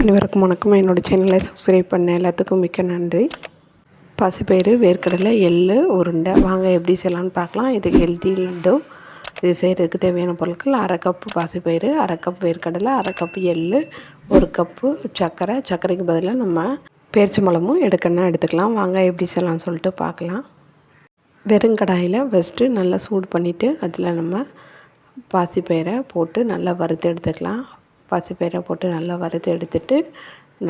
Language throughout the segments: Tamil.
அனைவருக்கும் வணக்கம். என்னோடய சேனலை சப்ஸ்கிரைப் பண்ண எல்லாத்துக்கும் மிக்க நன்றி. பாசிப்பயிறு வேர்க்கடலை எள் உருண்டை வாங்க எப்படி செய்யலாம்னு பார்க்கலாம். இது ஹெல்த்தி லட்டு. இது செய்கிறதுக்கு தேவையான பொருட்கள் அரை கப்பு பாசிப்பயிறு அரை கப் வேர்க்கடலை அரை கப்பு எள் ஒரு கப்பு சர்க்கரை. சர்க்கரைக்கு பதிலாக நம்ம பேரிச்சம்பழமும் எடுக்கணும் எடுத்துக்கலாம். வாங்க எப்படி செய்யலாம்னு சொல்லிட்டு பார்க்கலாம். வெறும் கடாயில் ஃபஸ்ட்டு நல்லா சூடு பண்ணிவிட்டு அதில் நம்ம பாசிப்பயிரை போட்டு நல்லா வறுத்து எடுத்துக்கலாம். பாசிப்பயிரை போட்டு நல்லா வறுத்து எடுத்துட்டு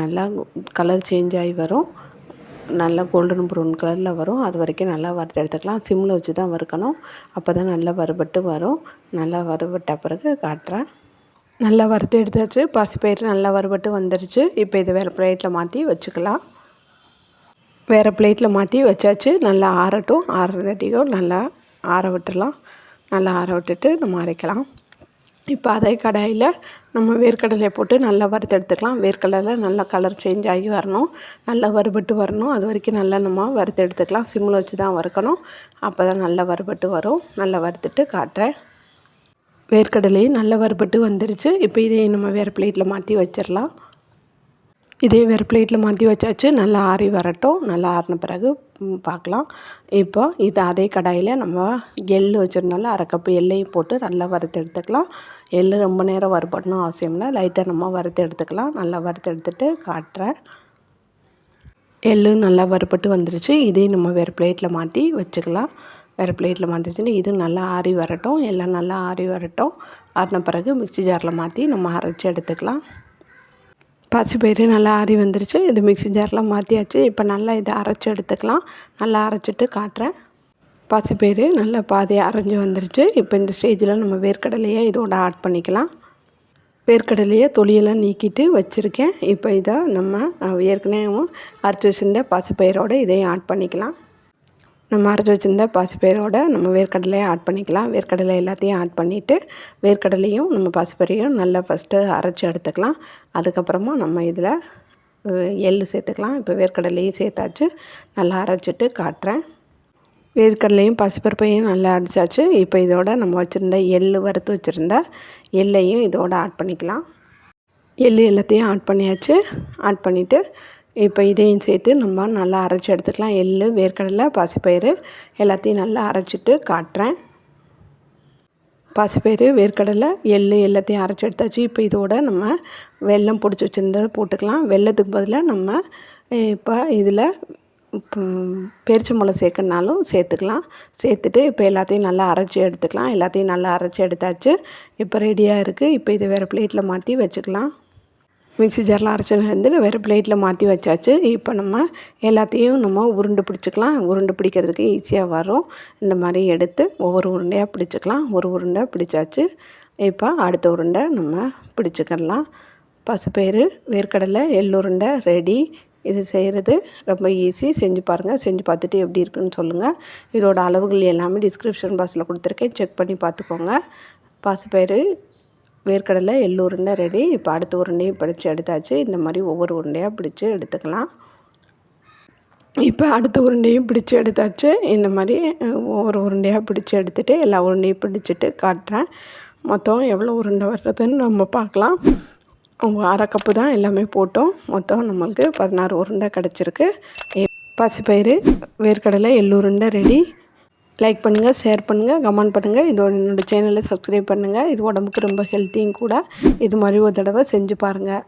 நல்லா கலர் சேஞ்ச் ஆகி வரும். நல்லா கோல்டன் ப்ரௌன் கலரில் வரும். அது வரைக்கும் நல்லா வறுத்து எடுத்துக்கலாம். சிம்மில் வச்சு தான் வறுக்கணும். அப்போ தான் நல்லா வறுபட்டு வரும். நல்லா வறுபட்ட பிறகு காட்டுறேன். நல்லா வறுத்து எடுத்தாச்சு பாசிப்பயிறு நல்லா வறுபட்டு வந்துடுச்சு இப்போ இதை வேறு பிளேட்டில் மாற்றி வச்சுக்கலாம். வேறு பிளேட்டில் மாற்றி வச்சாச்சு. நல்லா ஆறட்டும். ஆறுறதாட்டிக்கும் நல்லா ஆற விட்டுடலாம் நல்லா ஆற விட்டுட்டு நம்ம அரைக்கலாம். இப்போ அதே கடாயில் நம்ம வேர்க்கடலையை போட்டு நல்லா வறுத்து எடுத்துக்கலாம். வேர்க்கடலை நல்லா கலர் சேஞ்ச் ஆகி வரணும். நல்லா வறுபட்டு வரணும். அது வரைக்கும் நல்லா நம்ம வறுத்து எடுத்துக்கலாம். சிம்மில் வச்சு தான் வறுக்கணும். அப்போ தான் நல்லா வறுபட்டு வரும். நல்லா வறுத்துட்டு காட்டுறேன். வேர்க்கடலையும் நல்லா வறுபட்டு வந்துருச்சு. இப்போ இதையும் நம்ம வேறு பிளேட்டில் மாற்றி வச்சிடலாம். இதே வேறு பிளேட்டில் மாற்றி வச்சாச்சு. நல்லா ஆறி வரட்டும். நல்லா ஆறின பிறகு பார்க்கலாம். இப்போ இது அதே கடாயில் நம்ம எள் வச்சுருந்தாலும் அரை கப்பு எள்ளையும் போட்டு நல்லா வறுத்து எடுத்துக்கலாம். எள் ரொம்ப நேரம் வறுபடணும் அவசியம் இல்லை. லைட்டாக நம்ம வறுத்து எடுத்துக்கலாம். நல்லா வறுத்து எடுத்துகிட்டு காட்டுறேன். எள்ளும் நல்லா வறுபட்டு வந்துருச்சு. இதையும் நம்ம வேறு பிளேட்டில் மாற்றி வச்சுக்கலாம். வேறு பிளேட்டில் மாற்றிச்சுன்னு இது நல்லா ஆறி வரட்டும். எல்லாம் நல்லா ஆறி வரட்டும். ஆறின பிறகு மிக்சி ஜாரில் மாற்றி நம்ம அரைச்சி எடுத்துக்கலாம். பசுப்பயிறு நல்லா ஆறி வந்துருச்சு. இது மிக்ஸி ஜாரில் மாற்றியாச்சு இப்போ நல்லா இதை அரைச்சி எடுத்துக்கலாம். நல்லா அரைச்சிட்டு காட்டுறேன். பசுப்பயிறு நல்லா பாதி அரைஞ்சி வந்துருச்சு. இப்போ இந்த ஸ்டேஜில் நம்ம வேர்க்கடலையை இதோட ஆட் பண்ணிக்கலாம். வேர்க்கடலையை தொலியெல்லாம் நீக்கிட்டு வச்சுருக்கேன். இப்போ இதை நம்ம ஏற்கனவே அரைச்சி வச்சுருந்த பசுப்பயிரோடு இதையும் ஆட் பண்ணிக்கலாம். நம்ம அரைச்சி வச்சுருந்த பாசிப்பயிரோட நம்ம வேர்க்கடலையை ஆட் பண்ணிக்கலாம். வேர்க்கடலை எல்லாத்தையும் ஆட் பண்ணிவிட்டு வேர்க்கடலையும் நம்ம பாசிப்பயிரையும் நல்லா ஃபஸ்ட்டு அரைச்சி எடுத்துக்கலாம். அதுக்கப்புறமா நம்ம இதில் எள் சேர்த்துக்கலாம். இப்போ வேர்க்கடலையும் சேர்த்தாச்சு. நல்லா அரைச்சிட்டு காட்டுறேன். வேர்க்கடலையும் பசுப்பருப்பையும் நல்லா அடித்தாச்சு இப்போ இதோட நம்ம வச்சுருந்த எள் வறுத்து வச்சுருந்த எள்ளையும் இதோட ஆட் பண்ணிக்கலாம். எள் எல்லாத்தையும் ஆட் பண்ணியாச்சு. ஆட் பண்ணிவிட்டு இப்போ இதையும் சேர்த்து நம்ம நல்லா அரைச்சி எடுத்துக்கலாம். எள் வேர்க்கடலை பாசிப்பயிறு எல்லாத்தையும் நல்லா அரைச்சிட்டு காட்டுறேன். பாசிப்பயிறு வேர்க்கடலை எள் எல்லாத்தையும் அரைச்சி எடுத்தாச்சு. இப்போ இதோட நம்ம வெல்லம் பிடிச்சி வச்சுருந்ததை போட்டுக்கலாம். வெள்ளத்துக்கு பதிலாக நம்ம இப்போ இதில் பேரிச்சம்பழம் சேர்க்கணுனாலும் சேர்த்துக்கலாம். சேர்த்துட்டு இப்போ எல்லாத்தையும் நல்லா அரைச்சி எடுத்துக்கலாம். எல்லாத்தையும் நல்லா அரைச்சி எடுத்தாச்சு. இப்போ ரெடியாக இருக்குது இப்போ இதை வேறு பிளேட்டில் மாற்றி வச்சுக்கலாம். மிக்ஸி ஜாரில் அரைச்சதுலேருந்து வேறு பிளேட்டில் மாற்றி வச்சாச்சு. இப்போ நம்ம எல்லாத்தையும் நம்ம உருண்டு பிடிச்சிக்கலாம். உருண்டு பிடிக்கிறதுக்கு ஈஸியாக வரும். இந்த மாதிரி எடுத்து ஒவ்வொரு உருண்டையாக பிடிச்சிக்கலாம். ஒரு உருண்டை பிடிச்சாச்சு. இப்போ அடுத்த உருண்டை நம்ம பிடிச்சிக்கலாம் பசுப்பயிறு வேர்க்கடலை எள்ளுருண்டை ரெடி இது செய்கிறது ரொம்ப ஈஸி செஞ்சு பாருங்கள் செஞ்சு பார்த்துட்டு எப்படி இருக்குன்னு சொல்லுங்கள் இதோட அளவுகள் எல்லாமே டிஸ்கிரிப்ஷன் பாக்ஸில் கொடுத்துருக்கேன். செக் பண்ணி பார்த்துக்கோங்க. பசுப்பயிறு வேர்க்கடலை எள் உருண்டை ரெடி இப்போ அடுத்த உருண்டையும் பிடிச்சி எடுத்தாச்சு. இந்த மாதிரி ஒவ்வொரு உருண்டையாக பிடிச்சி எடுத்துக்கலாம். இப்போ அடுத்த உருண்டையும் பிடிச்சி எடுத்தாச்சு. இந்த மாதிரி ஒவ்வொரு உருண்டையாக பிடிச்சி எடுத்துகிட்டு எல்லா உருண்டையும் பிடிச்சிட்டு காட்டுறேன். மொத்தம் எவ்வளோ உருண்டை வர்றதுன்னு நம்ம பார்க்கலாம். அரை கப்பு தான் எல்லாமே போட்டோம். மொத்தம் நம்மளுக்கு பதினாறு உருண்டை கிடச்சிருக்கு. பசிப்பயிறு வேர்க்கடலை எள்ளூருண்டை ரெடி லைக் பண்ணுங்கள் ஷேர் பண்ணுங்கள் கமெண்ட் பண்ணுங்கள் இதோட என்னோடய சேனலை சப்ஸ்கிரைப் பண்ணுங்கள் இது உடம்புக்கு ரொம்ப ஹெல்த்தியும் கூட. இது மாதிரி ஒரு தடவை செஞ்சு பாருங்கள்